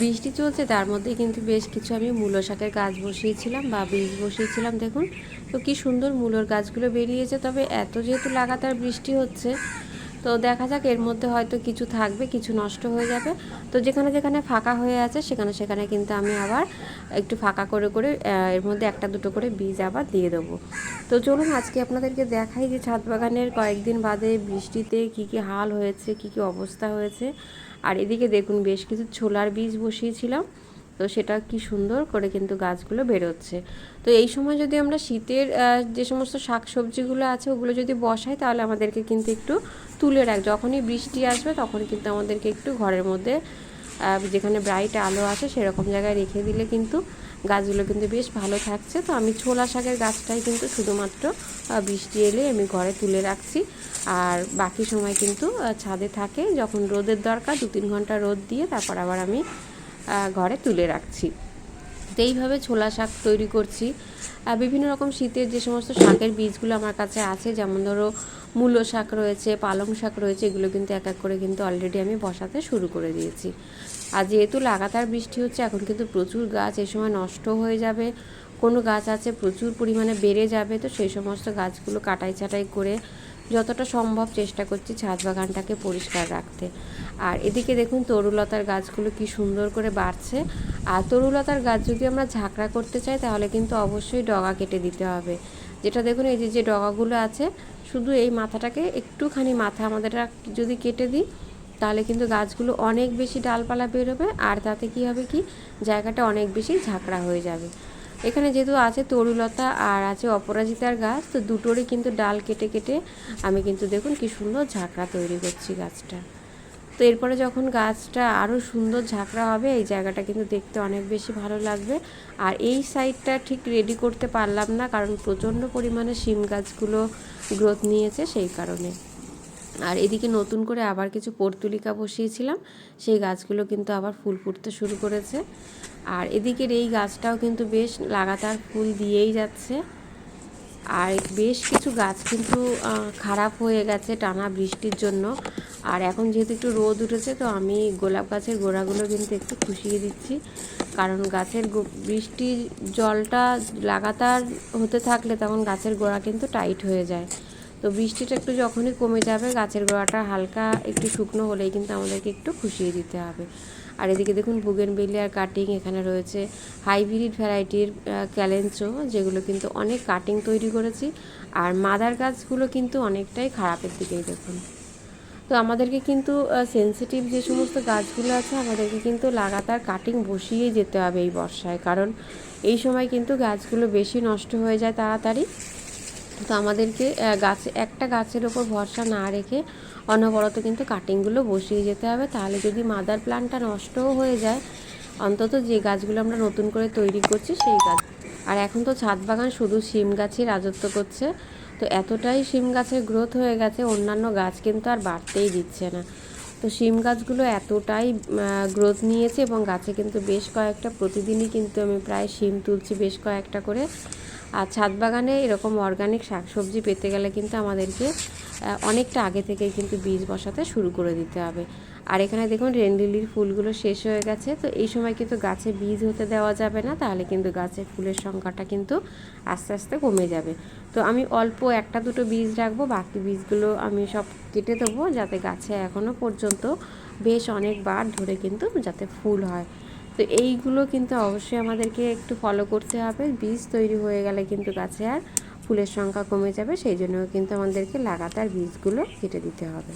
বৃষ্টি চলছে, তার মধ্যে কিন্তু বেশ কিছু আমি মূলো শাকের গাছ বসিয়েছিলাম বা বীজ বসিয়েছিলাম, দেখুন। তো কি সুন্দর মূলোর গাছগুলো বেরিয়েছে, তবে এত যেহেতু লাগাতার বৃষ্টি হচ্ছে, তো দেখা যাক, এর মধ্যে হয়তো কিছু থাকবে, কিছু নষ্ট হয়ে যাবে। তো যেখানে যেখানে ফাঁকা হয়ে আছে, সেখানে সেখানে কিন্তু আমি আবার একটু ফাঁকা করে করে এর মধ্যে একটা দুটো করে বীজ আবার দিয়ে দেবো। তো চলুন, আজকে আপনাদেরকে দেখাই যে ছাদ বাগানের কয়েকদিন বাদে বৃষ্টিতে কি কি হাল হয়েছে, কি কি অবস্থা হয়েছে। আর এদিকে দেখুন বেশ কিছু ছোলার বীজ বসিয়েছিলাম। তো সেটা কি সুন্দর করে কিন্তু গাছগুলো বেরোচ্ছে। তো এই সময় যদি আমরা শীতের যে সমস্ত শাক সবজিগুলো আছে ওগুলো যদি বসাই তাহলে আমাদেরকে কিন্তু একটু তুলে রাখ যখনই বৃষ্টি আসবে তখন কিন্তু আমাদেরকে একটু ঘরের মধ্যে যেখানে ব্রাইট আলো আছে সেরকম জায়গায় রেখে দিলে কিন্তু গাছগুলো কিন্তু বেশ ভালো থাকছে। তো আমি ছোলা শাকের গাছটাই কিন্তু শুধুমাত্র বৃষ্টি এলে আমি ঘরে তুলে রাখছি। আর বাকি সময় কিন্তু ছাদে থাকে। যখন রোদের দরকার দু তিন ঘণ্টা রোদ দিয়ে তারপর আবার আমি ঘরে তুলে রাখছি। তো এইভাবে ছোলা শাক তৈরি করছি। আর বিভিন্ন রকম শীতের যে সমস্ত শাকের বীজগুলো আমার কাছে আছে, যেমন ধরো মূলো শাক রয়েছে, পালং শাক রয়েছে, এগুলো কিন্তু এক এক করে কিন্তু অলরেডি আমি বসাতে শুরু করে দিয়েছি। আর যেহেতু লাগাতার বৃষ্টি হচ্ছে, এখন কিন্তু প্রচুর গাছ এই সময় নষ্ট হয়ে যাবে। কোনো গাছ আছে প্রচুর পরিমাণে বেড়ে যাবে, তো সেই সমস্ত গাছগুলো কাটাই ছাটাই করে যতটা সম্ভব চেষ্টা করছি ছাদ বাগানটাকে পরিষ্কার রাখতে। আর এদিকে দেখুন তরুলতার গাছগুলো কি সুন্দর করে বাড়ছে। আর তরুলতার গাছ যদি আমরা ঝাঁকড়া করতে চাই, তাহলে কিন্তু অবশ্যই ডগা কেটে দিতে হবে। যেটা দেখুন এই যে যে ডগাগুলো আছে, শুধু এই মাথাটাকে একটুখানি মাথা আমাদের যদি কেটে দিই তাহলে কিন্তু গাছগুলো অনেক বেশি ডালপালা বেরোবে, আর তাতে কি হবে কি? জায়গাটা অনেক বেশি ঝাঁকড়া হয়ে যাবে। এখানে যেহেতু আছে তরুলতা আর আছে অপরাজিতার গাছ, তো দুটোরই কিন্তু ডাল কেটে কেটে আমি কিন্তু দেখুন কি সুন্দর ঝাঁকড়া তৈরি করছি গাছটা। তো এরপরে যখন গাছটা আরও সুন্দর ঝাঁকড়া হবে, এই জায়গাটা কিন্তু দেখতে অনেক বেশি ভালো লাগবে। আর এই সাইডটা ঠিক রেডি করতে পারলাম না, কারণ প্রচণ্ড পরিমাণে শিম গাছগুলো গ্রোথ নিয়েছে সেই কারণে। আর এদিকে নতুন করে আবার কিছু পর্তুলিকা বসিয়েছিলাম, সেই গাছগুলো কিন্তু আবার ফুল ফুটতে শুরু করেছে। আর এদিকের এই গাছটাও কিন্তু বেশ লাগাতার ফুল দিয়েই যাচ্ছে। আর বেশ কিছু গাছ কিন্তু খারাপ হয়ে গেছে টানা বৃষ্টির জন্য। আর এখন যেহেতু একটু রোদ উঠেছে, তো আমি গোলাপ গাছের গোড়াগুলো কিন্তু একটু খুশিয়ে দিচ্ছি। কারণ গাছের বৃষ্টির জলটা লাগাতার হতে থাকলে তখন গাছের গোড়া কিন্তু টাইট হয়ে যায়। তো বৃষ্টিটা একটু যখনই কমে যাবে, গাছের গোড়াটা হালকা একটু শুকনো হলেই কিন্তু আমাদেরকে একটু খুশিয়ে দিতে হবে। আর এদিকে দেখুন বুগেন বেলিয়ার কাটিং এখানে রয়েছে। হাইব্রিড ভ্যারাইটির ক্যালেঞ্চো, যেগুলো কিন্তু অনেক কাটিং তৈরি করেছি। আর মাদার গাছগুলো কিন্তু অনেকটাই খারাপের দিকেই দেখুন। তো আমাদেরকে কিন্তু সেনসিটিভ যে সমস্ত গাছগুলো আছে, আমাদেরকে কিন্তু লাগাতার কাটিং বসিয়ে যেতে হবে এই বর্ষায়। কারণ এই সময় কিন্তু গাছগুলো বেশি নষ্ট হয়ে যায় তাড়াতাড়ি। তো আমাদেরকে গাছ, একটা গাছের ওপর ভরসা না রেখে অনবরত কিন্তু কাটিংগুলো বসিয়ে যেতে হবে। তাহলে যদি মাদার প্ল্যান্টটা নষ্টও হয়ে যায়, অন্তত যে গাছগুলো আমরা নতুন করে তৈরি করছি সেই গাছ। আর এখন তো ছাদ বাগান শুধু শিম গাছই রাজত্ব করছে। তো এতটাই শিম গাছের গ্রোথ হয়ে গেছে, অন্যান্য গাছ কিন্তু আর বাড়তেই দিচ্ছে না। তো শিম গাছগুলো এতটাই গ্রোথ নিয়েছে এবং গাছে কিন্তু বেশ কয়েকটা, প্রতিদিনই কিন্তু আমি প্রায় শিম তুলছি বেশ কয়েকটা করে। আর ছাদ বাগানে এরকম অর্গানিক শাকসবজি পেতে গেলে কিন্তু আমাদেরকে অনেকটা আগে থেকেই কিন্তু বীজ বসাতে শুরু করে দিতে হবে। আর এখানে দেখুন রেনলিলির ফুলগুলো শেষ হয়ে গেছে, তো এই সময় কিন্তু গাছে বীজ হতে দেওয়া যাবে না, তাহলে কিন্তু গাছে ফুলের সংখ্যাটা কিন্তু আস্তে আস্তে কমে যাবে। তো আমি অল্প একটা দুটো বীজ রাখব, বাকি বীজগুলো আমি সব কেটে দেবো, যাতে গাছে এখনও পর্যন্ত বেশ অনেকবার ধরে কিন্তু যাতে ফুল হয়। তো এইগুলো কিন্তু অবশ্যই আমাদেরকে একটু ফলো করতে হবে। বীজ তৈরি হয়ে গেলে কিন্তু গাছে আর ফুলের সংখ্যা কমে যাবে, সেই জন্য কিন্তু আমাদেরকে লাগাতার বীজগুলো কেটে দিতে হবে।